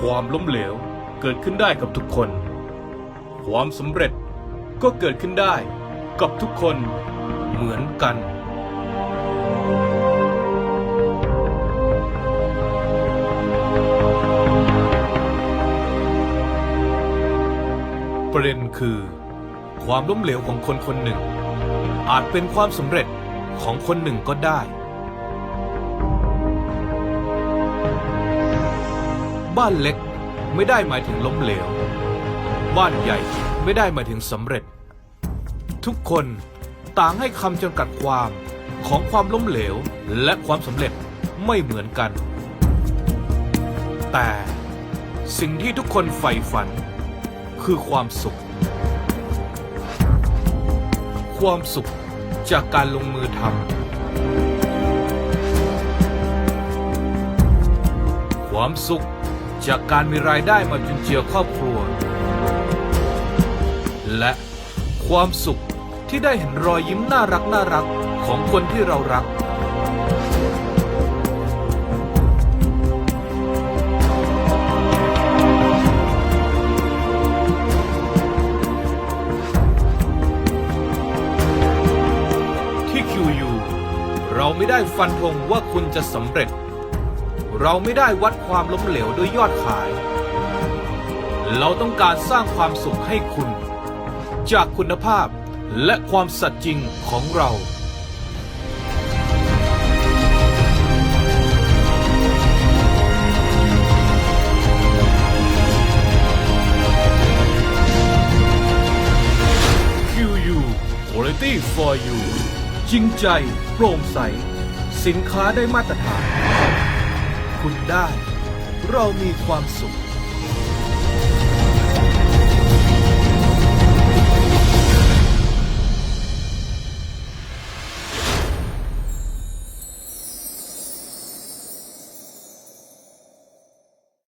ความล้มเหลวเกิดขึ้นได้กับทุกคน ความสำเร็จก็เกิดขึ้นได้กับทุกคนเหมือนกันประเด็นคือ ความล้มเหลวของคนคนหนึ่ง อาจเป็นความสำเร็จของคนหนึ่งก็ได้ บ้านเล็กไม่ได้หมายถึงล้มเหลว บ้านใหญ่ไม่ได้หมายถึงสำเร็จ ทุกคนต่างให้คำจำกัดความของความล้มเหลวและความสำเร็จไม่เหมือนกัน แต่สิ่งที่ทุกคนใฝ่ฝัน คือความสุข ความสุขจากการลงมือทำความสุข จากการมีรายได้มาจุนเจือครอบครัว และความสุขที่ได้เห็นรอยยิ้มน่ารักน่ารักของคนที่เรารัก ที่ QU เราไม่ได้ฟันธงว่าคุณจะสำเร็จ เราไม่ได้วัดความล้มเหลวด้วยยอดขาย เราต้องการสร้างความสุขให้คุณ จากคุณภาพและความสัตย์จริงของเรา QU Quality for you จริงใจ โปร่งใส สินค้าได้มาตรฐาน คุณได้ เรามีความสุข